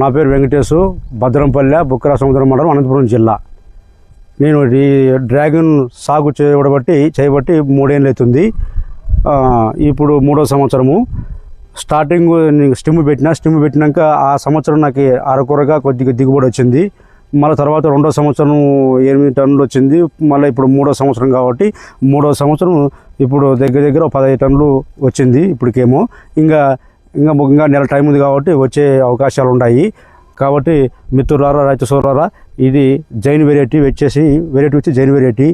నా పేరు వెంకటేశు భద్రంపల్లె బుక్కరా సముద్రం మండలం అనంతపురం జిల్లా. నేను ఈ డ్రాగన్ సాగు చేయబట్టి చేయబట్టి మూడేళ్ళు అవుతుంది. ఇప్పుడు మూడో సంవత్సరము. స్టార్టింగ్ నేను స్టిమ్ పెట్టిన స్టిమ్ పెట్టినాక ఆ సంవత్సరం నాకు అరకొరగా కొద్దిగా దిగుబడి వచ్చింది. మళ్ళీ తర్వాత రెండో సంవత్సరం ఎనిమిది టన్నులు వచ్చింది. మళ్ళీ ఇప్పుడు మూడో సంవత్సరం కాబట్టి మూడో సంవత్సరం ఇప్పుడు దగ్గర దగ్గర పదహైదు టన్నులు వచ్చింది ఇప్పటికేమో. ఇంకా ఇంకా ఇంకా నెల టైం ఉంది కాబట్టి వచ్చే అవకాశాలు ఉన్నాయి. కాబట్టి మిత్రులారా రైతు సోదరారా ఇది జైన్ వెరైటీ వచ్చేసి వెరైటీ వచ్చి జైన్ వెరైటీ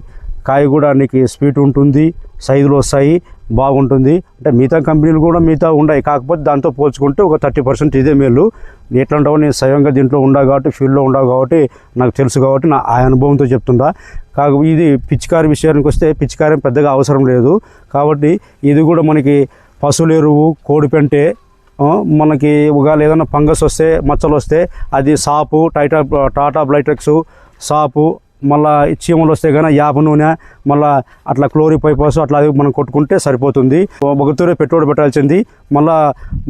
కాయ కూడా నీకు స్వీట్ ఉంటుంది సైజులు వస్తాయి బాగుంటుంది. అంటే మిగతా కంపెనీలు కూడా మిగతా ఉన్నాయి. కాకపోతే దాంతో పోల్చుకుంటే ఒక థర్టీ పర్సెంట్ ఇదే మేలు. ఎట్లా నేను స్వయంగా దీంట్లో ఉండా కాబట్టి ఫీల్డ్లో ఉండవు కాబట్టి నాకు తెలుసు కాబట్టి నా ఆ అనుభవంతో చెప్తుందా కాకపోతే ఇది పిచికారి విషయానికి వస్తే పిచ్చికారం పెద్దగా అవసరం లేదు. కాబట్టి ఇది కూడా మనకి పశువుల ఎరువు కోడిపెంటే మనకి ఒకవేళ ఏదైనా ఫంగస్ వస్తే మచ్చలు వస్తే అది సాపు టైటా టాటా బ్లైటెక్స్ సాపు మళ్ళా చీమలు వస్తే కానీ యాప నూనె మళ్ళా అట్లా క్లోరిపైపస్ అట్లా అది మనం కొట్టుకుంటే సరిపోతుంది. ఒక తూరే పెట్టుబడి పెట్టాల్సింది. మళ్ళా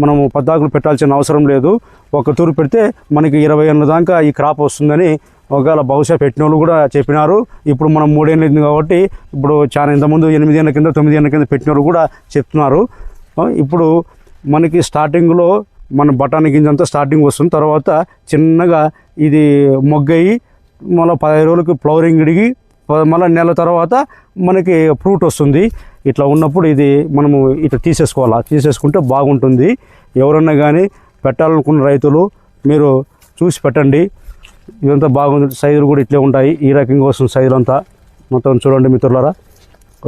మనము పద్దాకులు పెట్టాల్సిన అవసరం లేదు. ఒక తూరు పెడితే మనకి ఇరవై ఏళ్ళ దాకా ఈ క్రాప్ వస్తుందని ఒకవేళ బహుశా పెట్టిన వాళ్ళు కూడా చెప్పినారు. ఇప్పుడు మనం మూడేళ్ళు కాబట్టి ఇప్పుడు చాలా ఇంతకుముందు ఎనిమిది ఏళ్ళ కింద తొమ్మిది ఏళ్ళ కింద పెట్టిన వాళ్ళు కూడా చెప్తున్నారు. ఇప్పుడు మనకి స్టార్టింగ్లో మన బఠానీ గింజంతా స్టార్టింగ్ వస్తుంది. తర్వాత చిన్నగా ఇది మొగ్గయి మళ్ళీ పదహైదు రోజులకి ఫ్లవరింగ్ ఇడిగి మళ్ళీ నెల తర్వాత మనకి ఫ్రూట్ వస్తుంది. ఇట్లా ఉన్నప్పుడు ఇది మనము ఇట్లా తీసేసుకోవాలా? తీసేసుకుంటే బాగుంటుంది. ఎవరన్నా కానీ పెట్టాలనుకున్న రైతులు మీరు చూసి పెట్టండి. ఇదంతా బాగుంది. సైజులు కూడా ఇట్లే ఉంటాయి. ఈ రకంగా వస్తుంది సైజులు అంతా మొత్తం చూడండి మిత్రులారా.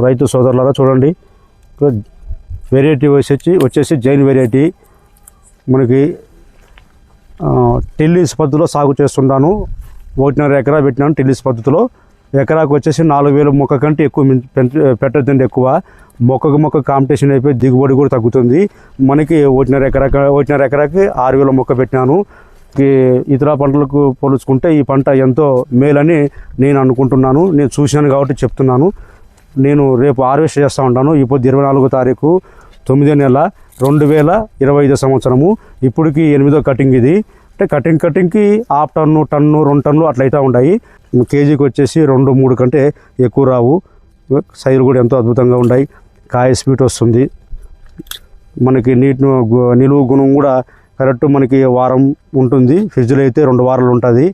రైతు సోదరులారా చూడండి. వెరైటీ వచ్చేసి వచ్చేసి జైన్ వెరైటీ మనకి టెల్లిస్ పద్ధతిలో సాగు చేస్తుంటాను. ఒకటిన్నర ఎకరా పెట్టినాను టెల్లిస్ పద్ధతిలో. ఎకరాకు వచ్చేసి నాలుగు వేల మొక్క కంటే ఎక్కువ పెట్టద్దండి ఎక్కువ. మొక్కకు మొక్క కాంపిటీషన్ అయిపోయి దిగుబడి కూడా తగ్గుతుంది. మనకి ఒకటిన్నర ఎకరా ఒకటిన్నర ఎకరాకి ఆరు వేల మొక్క పెట్టినాను. ఇతర పంటలకు పోల్చుకుంటే ఈ పంట ఎంతో మేలని నేను అనుకుంటున్నాను. నేను చూశాను కాబట్టి చెప్తున్నాను. నేను రేపు హార్వెస్ట్ చేస్తూ ఉంటాను. ఇప్పుడు ఇరవై నాలుగో తారీఖు తొమ్మిదో నెల రెండు వేల ఇరవై ఐదో సంవత్సరము. ఇప్పటికి ఎనిమిదో కటింగ్ ఇది. అంటే కటింగ్ కటింగ్కి హాఫ్ టన్ను టన్ను రెండు టన్నులు అట్లయితే ఉన్నాయి కేజీకి వచ్చేసి రెండు మూడు కంటే ఎక్కువ రావు. సైజులు కూడా ఎంతో అద్భుతంగా ఉన్నాయి కాయ స్వీట్ వస్తుంది. మనకి నీటి నిలువ గుణం కూడా కరెక్ట్ మనకి వారం ఉంటుంది. ఫ్రిడ్జ్లో అయితే రెండు వారాలు ఉంటుంది.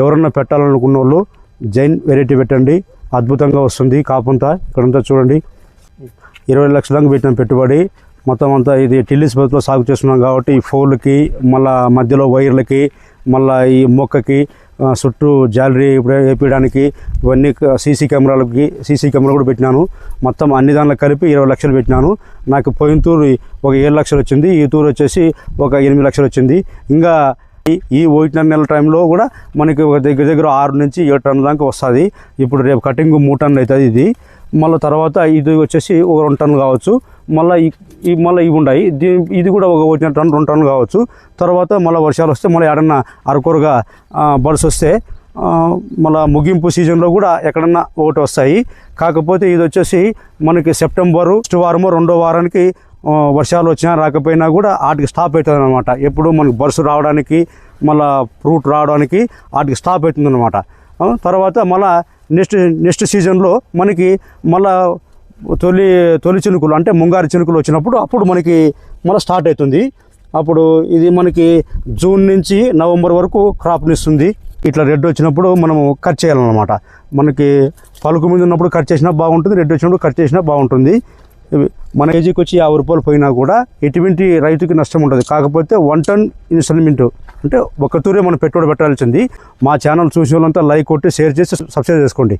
ఎవరన్నా పెట్టాలనుకున్న వాళ్ళు జైన్ వెరైటీ పెట్టండి. అద్భుతంగా వస్తుంది కాపంతా ఇక్కడంతా చూడండి. ఇరవై లక్షల దాకా పెట్టిన పెట్టుబడి. మొత్తం అంతా ఇది టిల్లీస్ పద్ధతిలో సాగు చేస్తున్నాం కాబట్టి ఈ ఫోన్లకి మళ్ళా మధ్యలో వైర్లకి మళ్ళీ ఈ మొక్కకి చుట్టూ జాలరీ వేపించడానికి ఇవన్నీ సీసీ కెమెరాలకి సీసీ కెమెరా కూడా పెట్టినాను. మొత్తం అన్ని దానిలో కలిపి ఇరవై లక్షలు పెట్టినాను. నాకు పోయిన తూరు ఒక ఏడు లక్షలు వచ్చింది. ఈ తూరు వచ్చేసి ఒక ఎనిమిది లక్షలు వచ్చింది. ఇంకా ఈ- ఈ ఒకటిన్నర నెల టైంలో కూడా మనకి ఒక దగ్గర దగ్గర ఆరు నుంచి ఏడు టన్నుల దాకా వస్తుంది. ఇప్పుడు రేపు కటింగ్ మూడు టన్నులు అవుతుంది ఇది. మళ్ళీ తర్వాత ఇది వచ్చేసి ఒక రెండు టన్నులు కావచ్చు. మళ్ళీ ఈ మళ్ళీ ఇవి ఉన్నాయి దీ- ఇది కూడా ఒక వచ్చిన టన్ను రెండు టన్నులు కావచ్చు. తర్వాత మళ్ళీ వర్షాలు వస్తే మళ్ళీ ఎడన్నా అరకొరగా బర్డ్స్ వస్తే మళ్ళీ ముగింపు సీజన్లో కూడా ఎక్కడన్నా ఒకటి వస్తాయి. కాకపోతే ఇది వచ్చేసి మనకి సెప్టెంబరు ఫస్ట్ వారము రెండో వారానికి వర్షాలు వచ్చినా రాకపోయినా కూడా వాటికి స్టాప్ అవుతుంది అనమాట ఎప్పుడు మనకి బర్స్ రావడానికి మళ్ళా ఫ్రూట్ రావడానికి వాటికి స్టాప్ అవుతుంది అనమాట తర్వాత మళ్ళా నెక్స్ట్ నెక్స్ట్ సీజన్లో మనకి మళ్ళా తొలి తొలి చినుకులు అంటే ముంగారు చినుకులు వచ్చినప్పుడు అప్పుడు మనకి మళ్ళీ స్టార్ట్ అవుతుంది. అప్పుడు ఇది మనకి జూన్ నుంచి నవంబర్ వరకు క్రాప్ని ఇస్తుంది ఇట్లా రెడ్ వచ్చినప్పుడు మనము కట్ చేయాలన్నమాట. మనకి పలుకు మీద ఉన్నప్పుడు కట్ చేసినా బాగుంటుంది రెడ్ వచ్చినప్పుడు కట్ చేసినా బాగుంటుంది. మన ఏజీకి వచ్చి యాభై రూపాయలు పోయినా కూడా ఎటువంటి రైతుకి నష్టం ఉంటుంది కాకపోతే వన్ టన్ ఇన్స్టాల్మెంట్ అంటే ఒక తూరే మనం పెట్టుబడి పెట్టాల్సింది. మా ఛానల్ చూసే వాళ్ళంతా లైక్ కొట్టి షేర్ చేసి సబ్స్క్రైబ్ చేసుకోండి.